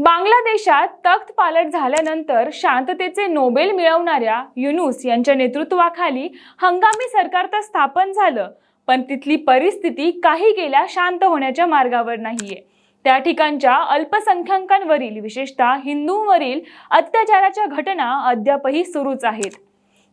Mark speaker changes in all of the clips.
Speaker 1: बांगलादेशात तख्त पालट झाल्यानंतर शांततेचे नोबेल मिळवणाऱ्या युनुस यांच्या नेतृत्वाखाली हंगामी सरकार तर स्थापन झालं. पण तिथली परिस्थिती काही गेल्या शांत होण्याच्या मार्गावर नाहीये. त्या ठिकाणच्या अल्पसंख्याकांवरील विशेषतः हिंदूंवरील अत्याचाराच्या घटना अद्यापही सुरूच आहेत.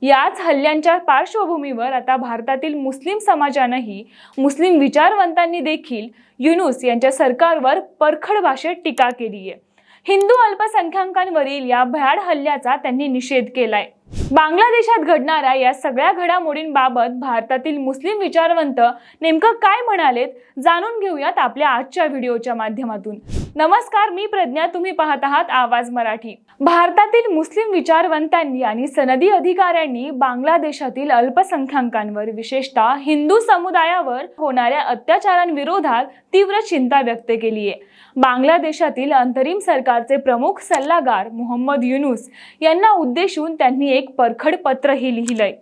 Speaker 1: याच हल्ल्यांच्या पार्श्वभूमीवर आता भारतातील मुस्लिम समाजानंही मुस्लिम विचारवंतांनी देखील युनुस यांच्या सरकारवर परखड भाषेत टीका केली आहे हिंदू अल्पसंख्याकांवरील या भयाड हल्ल्याचा त्यांनी निषेध केलाय. बांगलादेशात घडणाऱ्या या सगळ्या घडामोडींबाबत भारतातील मुस्लिम विचारवंत नेमकं काय म्हणालेत जाणून घेऊयात आपल्या आजच्या व्हिडिओच्या माध्यमातून. नमस्कार मी प्रज्ञा. तुम्ही पाहत आहात आवाज मराठी. भारतातील मुस्लिम विचारवंतांनी आणि सनदी अधिकाऱ्यांनी बांगलादेशातील अल्पसंख्याकांवर विशेषतः हिंदू समुदायावर होणाऱ्या अत्याचारांविरोधात तीव्र चिंता व्यक्त केली आहे. बांगलादेशातील अंतरिम सरकारचे प्रमुख सल्लागार मोहम्मद युनुस यांना उद्देशून त्यांनी एक परखड पत्रही लिहिलंय.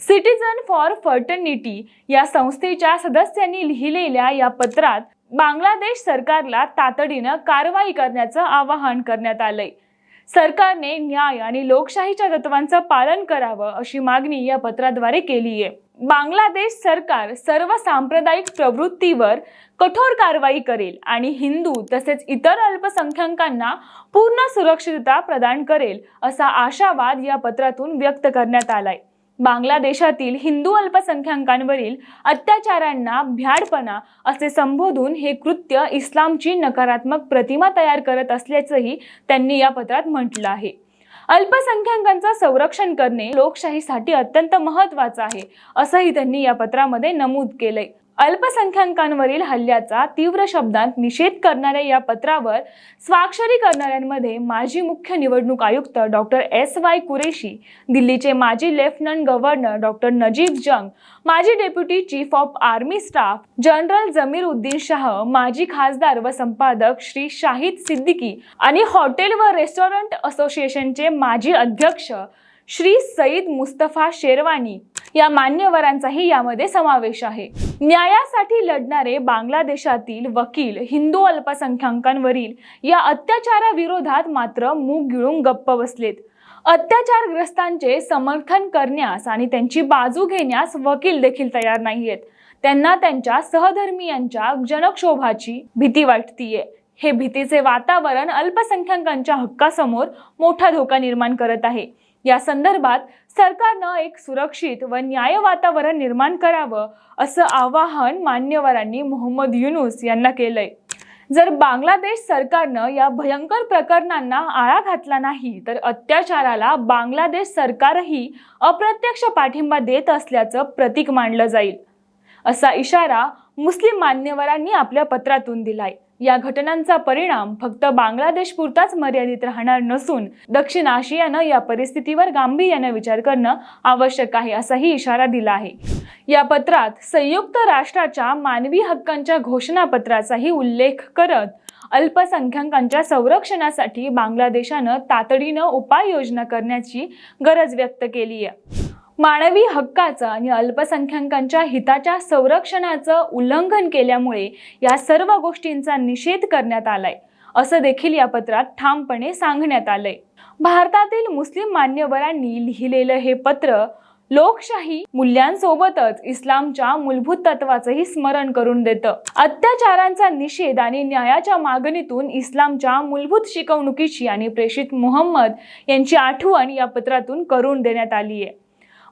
Speaker 1: सिटीजन फॉर फर्टर्निटी या संस्थेच्या सदस्यांनी लिहिलेल्या या पत्रात बांगलादेश सरकारला तातडीनं कारवाई करण्याचं आवाहन करण्यात आलंय. सरकारने न्याय आणि लोकशाहीच्या तत्वांचं पालन करावं अशी मागणी या पत्राद्वारे केली आहे. बांगलादेश सरकार सर्व सांप्रदायिक प्रवृत्तीवर कठोर कारवाई करेल आणि हिंदू तसेच इतर अल्पसंख्याकांना पूर्ण सुरक्षितता प्रदान करेल असा आशावाद या पत्रातून व्यक्त करण्यात आलाय. बांगलादेशातील हिंदू अल्पसंख्याकांवरील अत्याचारांना भ्याडपणा असे संबोधून हे कृत्य इस्लामची नकारात्मक प्रतिमा तयार करत असल्याचंही त्यांनी या पत्रात म्हटलं आहे. अल्पसंख्याकांचं संरक्षण करणे लोकशाहीसाठी अत्यंत महत्वाचं आहे असंही त्यांनी या पत्रामध्ये नमूद केलंय. अल्पसंख्याकांवरील हल्ल्याचा तीव्र शब्दांत निषेध करणाऱ्या या पत्रावर स्वाक्षरी करणाऱ्यांमध्ये माजी मुख्य निवडणूक आयुक्त डॉक्टर एस वाय कुरेशी दिल्लीचे माजी lieutenant governor doctor Najeeb Jung माजी deputy chief of army staff general Zameer Uddin Shah माजी खासदार व संपादक श्री शाहिद सिद्दीकी आणि हॉटेल व रेस्टॉरंट असोसिएशनचे माजी अध्यक्ष श्री सईद मुस्तफा शेरवानी या मान्यवरांचाही यामध्ये समावेश आहे. न्यायासाठी लढणारे बांगलादेशातील वकील हिंदू अल्पसंख्याकांवरील या अत्याचाराविरोधात मात्र मूग गिळून गप्प बसलेत. अत्याचारग्रस्तांचे समर्थन करण्यास आणि त्यांची बाजू घेण्यास वकील देखील तयार नाहीयेत. त्यांना त्यांच्या सहधर्मियांच्या जनक्षोभाची भीती वाटतीये. हे भीतीचे वातावरण अल्पसंख्याकांच्या हक्कासमोर मोठा धोका निर्माण करत आहे. या संदर्भात सरकारनं एक सुरक्षित व न्याय वातावरण निर्माण करावं असं आवाहन मान्यवरांनी मोहम्मद युनुस यांना केलंय. जर बांगलादेश सरकारनं या भयंकर प्रकरणांना आळा घातला नाही तर अत्याचाराला बांगलादेश सरकारही अप्रत्यक्ष पाठिंबा देत असल्याचं प्रतीक मानलं जाईल. असा इशारा मुस्लिम मान्यवरांनी आपल्या पत्रातून दिलाय. या घटनांचा परिणाम फक्त बांगलादेश पुरताच मर्यादित राहणार नसून दक्षिण आशियानं या परिस्थितीवर गांभीर्यानं विचार करणं आवश्यक आहे असाही इशारा दिला आहे. या पत्रात संयुक्त राष्ट्राच्या मानवी हक्कांच्या घोषणापत्राचाही उल्लेख करत अल्पसंख्याकांच्या संरक्षणासाठी बांगलादेशानं तातडीनं उपाययोजना करण्याची गरज व्यक्त केली आहे मानवी हक्काचं आणि अल्पसंख्याकांच्या हिताच्या संरक्षणाचं उल्लंघन केल्यामुळे या सर्व गोष्टींचा निषेध करण्यात आलाय असं देखील या पत्रात ठामपणे सांगण्यात आलंय. भारतातील मुस्लिम मान्यवरांनी लिहिलेलं हे पत्र लोकशाही मूल्यांसोबतच इस्लामच्या मूलभूत तत्वाचंही स्मरण करून देतं. अत्याचारांचा निषेध आणि न्यायाच्या मागणीतून इस्लामच्या मूलभूत शिकवणुकीची आणि प्रेषित मोहम्मद यांची आठवण या पत्रातून करून देण्यात आली आहे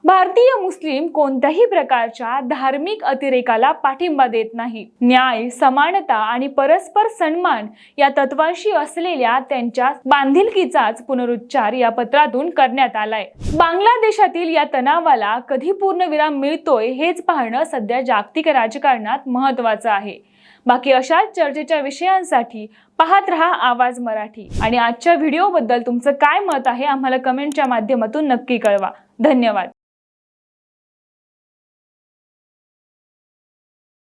Speaker 1: भारतीय मुस्लिम कोणत्याही प्रकारच्या धार्मिक अतिरेकाला पाठिंबा देत नाही. न्याय समानता आणि परस्पर सन्मान या तत्वांशी असलेल्या त्यांच्या बांधिलकीचाच पुनरुच्चार या पत्रातून करण्यात आलाय. बांगलादेशातील या तणावाला कधी पूर्णविराम मिळतोय हेच पाहणं सध्या जागतिक राजकारणात महत्वाचं आहे. बाकी अशाच चर्चेच्या विषयांसाठी पाहत रहा आवाज मराठी आणि आजच्या व्हिडिओबद्दल तुमचं काय मत आहे आम्हाला कमेंटच्या माध्यमातून नक्की कळवा. धन्यवाद.